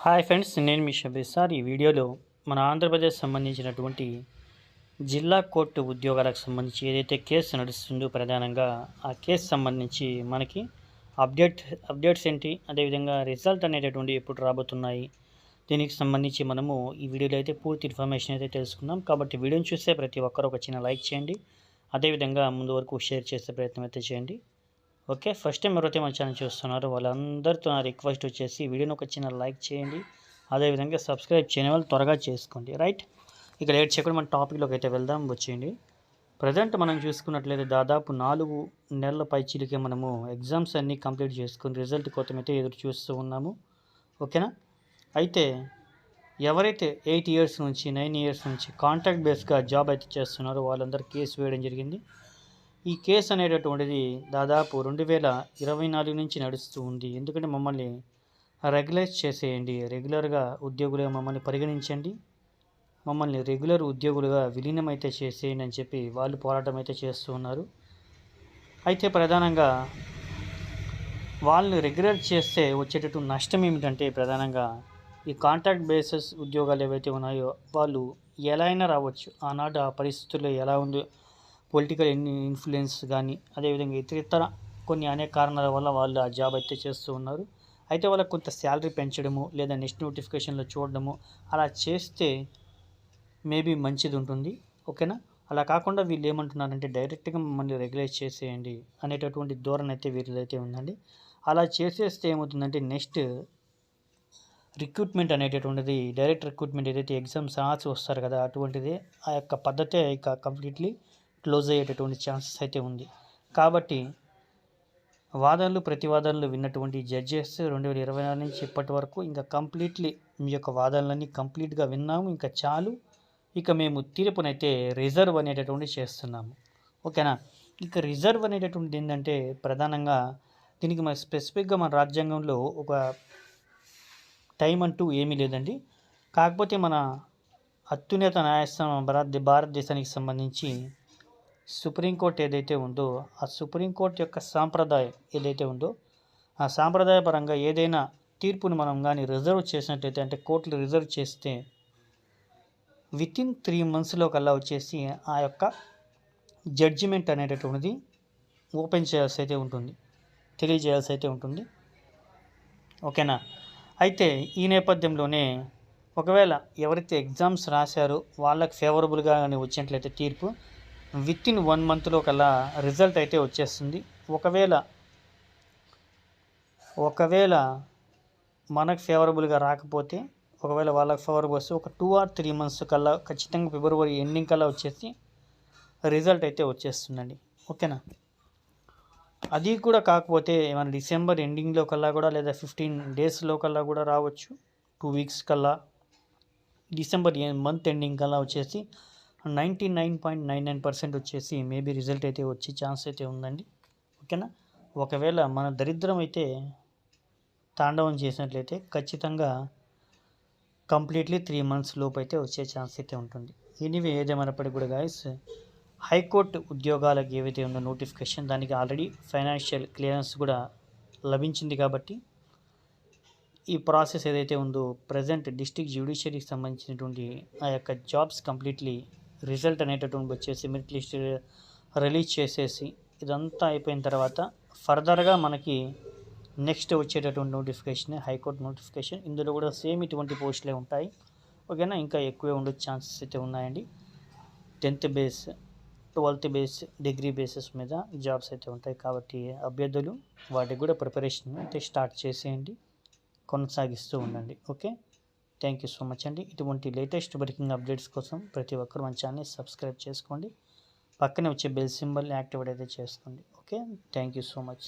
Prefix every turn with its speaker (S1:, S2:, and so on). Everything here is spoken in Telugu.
S1: హాయ్ ఫ్రెండ్స్ నేను మీ షబీ సార్ ఈ వీడియోలో మన ఆంధ్రప్రదేశ్ సంబంధించినటువంటి జిల్లా కోర్టు ఉద్యోగాలకు సంబంధించి ఏదైతే కేసు నడుస్తుందో ప్రధానంగా ఆ కేసు సంబంధించి మనకి అప్డేట్ అప్డేట్స్ ఏంటి అదేవిధంగా రిజల్ట్ అనేటటువంటి ఎప్పుడు రాబోతున్నాయి దీనికి సంబంధించి మనము ఈ వీడియోలో అయితే పూర్తి ఇన్ఫర్మేషన్ అయితే తెలుసుకుందాం. కాబట్టి వీడియోని చూస్తే ప్రతి ఒక్కరు ఒక చిన్న లైక్ చేయండి అదేవిధంగా ముందు వరకు షేర్ చేసే ప్రయత్నం అయితే చేయండి. ఓకే ఫస్ట్ టైం ఎవరైతే మన ఛానల్ చూస్తున్నారు వాళ్ళందరితో నా రిక్వెస్ట్ వచ్చేసి వీడియోని ఒక చిన్న లైక్ చేయండి. అదేవిధంగా సబ్స్క్రైబ్ చేయని వాళ్ళు త్వరగా చేసుకోండి. రైట్ ఇక లేట్ చేయకుండా మన టాపిక్లోకి అయితే వెళ్దాం వచ్చేయండి. ప్రజెంట్ మనం చూసుకున్నట్లయితే దాదాపు నాలుగు నెలల పైచీలకే మనము ఎగ్జామ్స్ అన్నీ కంప్లీట్ చేసుకుని రిజల్ట్ కోసం అయితే ఎదురు చూస్తూ ఉన్నాము. ఓకేనా? అయితే ఎవరైతే ఎయిట్ ఇయర్స్ నుంచి నైన్ ఇయర్స్ నుంచి కాంట్రాక్ట్ బేస్గా జాబ్ అయితే చేస్తున్నారో వాళ్ళందరూ కేసు వేయడం జరిగింది. ఈ కేసు అనేటటువంటిది దాదాపు రెండు వేల ఇరవై నాలుగు నుంచి నడుస్తూ ఉంది. ఎందుకంటే మమ్మల్ని రెగ్యులైజ్ చేసేయండి. రెగ్యులర్గా ఉద్యోగులుగా మమ్మల్ని పరిగణించండి. మమ్మల్ని రెగ్యులర్ ఉద్యోగులుగా విలీనం అయితే చేసేయండి అని చెప్పి వాళ్ళు పోరాటం అయితే చేస్తూ ఉన్నారు. అయితే ప్రధానంగా వాళ్ళని రెగ్యులర్ చేస్తే వచ్చేటట్టు నష్టం ఏమిటంటే ప్రధానంగా ఈ కాంట్రాక్ట్ బేసిస్ ఉద్యోగాలు ఏవైతే ఉన్నాయో వాళ్ళు ఎలా అయినా రావచ్చు. ఆనాడు ఆ పరిస్థితుల్లో ఎలా ఉందో పొలిటికల్ ఇన్ఫ్లుయెన్స్ కానీ అదేవిధంగా ఇతరితర కొన్ని అనేక కారణాల వల్ల వాళ్ళు ఆ జాబ్ అయితే చేస్తూ ఉన్నారు. అయితే వాళ్ళకి కొంత శాలరీ పెంచడము లేదా నెక్స్ట్ నోటిఫికేషన్లో చూడడము అలా చేస్తే మేబీ మంచిది ఉంటుంది. ఓకేనా? అలా కాకుండా వీళ్ళు ఏమంటున్నారంటే డైరెక్ట్గా మమ్మల్ని రెగ్యులైజ్ చేసేయండి అనేటటువంటి ధోరణి అయితే వీరిదైతే ఉందండి. అలా చేసేస్తే ఏమవుతుందంటే నెక్స్ట్ రిక్రూట్మెంట్ అనేటటువంటిది డైరెక్ట్ రిక్రూట్మెంట్ ఏదైతే ఎగ్జామ్స్ రాసి వస్తారు కదా అటువంటిది ఆ యొక్క పద్ధతే ఇక కంప్లీట్లీ క్లోజ్ అయ్యేటటువంటి ఛాన్సెస్ అయితే ఉంది. కాబట్టి వాదనలు ప్రతివాదనలు విన్నటువంటి జడ్జెస్ రెండు వేల ఇరవై నాలుగు నుంచి ఇప్పటి వరకు ఇంకా కంప్లీట్లీ మీ యొక్క వాదనలన్నీ కంప్లీట్గా విన్నాము. ఇంకా చాలు. ఇక మేము తీర్పునైతే రిజర్వ్ అనేటటువంటి చేస్తున్నాము. ఓకేనా? ఇక రిజర్వ్ అనేటటువంటిది ఏంటంటే ప్రధానంగా దీనికి మన స్పెసిఫిక్గా మన రాజ్యాంగంలో ఒక టైం అంటూ ఏమీ లేదండి. కాకపోతే మన అత్యున్నత న్యాయస్థానం భారత భారతదేశానికి సంబంధించి సుప్రీంకోర్టు ఏదైతే ఉందో ఆ సుప్రీంకోర్టు యొక్క సాంప్రదాయం ఏదైతే ఉందో ఆ సాంప్రదాయపరంగా ఏదైనా తీర్పును మనం కానీ రిజర్వ్ చేసినట్టయితే అంటే కోర్టులు రిజర్వ్ చేస్తే విత్ ఇన్ త్రీ మంత్స్లో కల్లా వచ్చేసి ఆ యొక్క జడ్జిమెంట్ అనేటటువంటిది ఓపెన్ చేయాల్సి అయితే ఉంటుంది తెలియజేయాల్సి అయితే ఉంటుంది. ఓకేనా? అయితే ఈ నేపథ్యంలోనే ఒకవేళ ఎవరైతే ఎగ్జామ్స్ రాశారో వాళ్ళకి ఫేవరబుల్గా కానీ వచ్చినట్లయితే తీర్పు విత్ ఇన్ వన్ మంత్లో కల్లా రిజల్ట్ అయితే వచ్చేస్తుంది. ఒకవేళ ఒకవేళ మనకు ఫేవరబుల్గా రాకపోతే ఒకవేళ వాళ్ళకి ఫేవరబుల్ వస్తే ఒక టూ ఆర్ త్రీ మంత్స్ కల్లా ఖచ్చితంగా ఫిబ్రవరి ఎండింగ్ కల్లా వచ్చేసి రిజల్ట్ అయితే వచ్చేస్తుందండి. ఓకేనా? అది కూడా కాకపోతే మన డిసెంబర్ ఎండింగ్లో కల్లా కూడా లేదా ఫిఫ్టీన్ డేస్లో కల్లా కూడా రావచ్చు. టూ వీక్స్ కల్లా. డిసెంబర్ మంత్ ఎండింగ్ కల్లా వచ్చేసి ninety nine point nine nine percent వచ్చేసి మేబీ రిజల్ట్ అయితే వచ్చే ఛాన్స్ అయితే ఉందండి. ఓకేనా? ఒకవేళ మన దరిద్రం అయితే తాండవం చేసినట్లయితే ఖచ్చితంగా కంప్లీట్లీ త్రీ మంత్స్ లోపు అయితే వచ్చే ఛాన్స్ అయితే ఉంటుంది. ఎనీవే ఏదేమైనప్పటికీ కూడా గాయస్ హైకోర్టు ఉద్యోగాలకు ఏవైతే ఉందో నోటిఫికేషన్ దానికి ఆల్రెడీ ఫైనాన్షియల్ క్లియరెన్స్ కూడా లభించింది కాబట్టి ఈ ప్రాసెస్ ఏదైతే ఉందో ప్రజెంట్ డిస్టిక్ జ్యుడిషియరీకి సంబంధించినటువంటి ఆ యొక్క జాబ్స్ కంప్లీట్లీ రిజల్ట్ అనేటటువంటి వచ్చేసి మెరిట్ లిస్ట్ రిలీజ్ చేసేసి ఇదంతా అయిపోయిన తర్వాత ఫర్దర్గా మనకి నెక్స్ట్ వచ్చేటటువంటి నోటిఫికేషన్ హైకోర్టు నోటిఫికేషన్. ఇందులో కూడా సేమ్ ఇటువంటి పోస్టులే ఉంటాయి. ఓకేనా? ఇంకా ఎక్కువే ఉండే ఛాన్సెస్ అయితే ఉన్నాయండి. Tenth base twelfth base degree basis మీద జాబ్స్ అయితే ఉంటాయి. కాబట్టి అభ్యర్థులు వాటికి కూడా ప్రిపరేషన్ అయితే స్టార్ట్ చేసేయండి. కొనసాగిస్తూ ఉండండి. Okay? Thank you so much అండి. ఇటువంటి లేటెస్ట్ బ్రేకింగ్ అప్డేట్స్ కోసం ప్రతి ఒక్కరు మన ఛానల్ని సబ్స్క్రైబ్ చేసుకోండి. పక్కనే వచ్చే బెల్ సింబల్ యాక్టివేట్ అయితే చేసుకోండి. Okay? Thank you so much.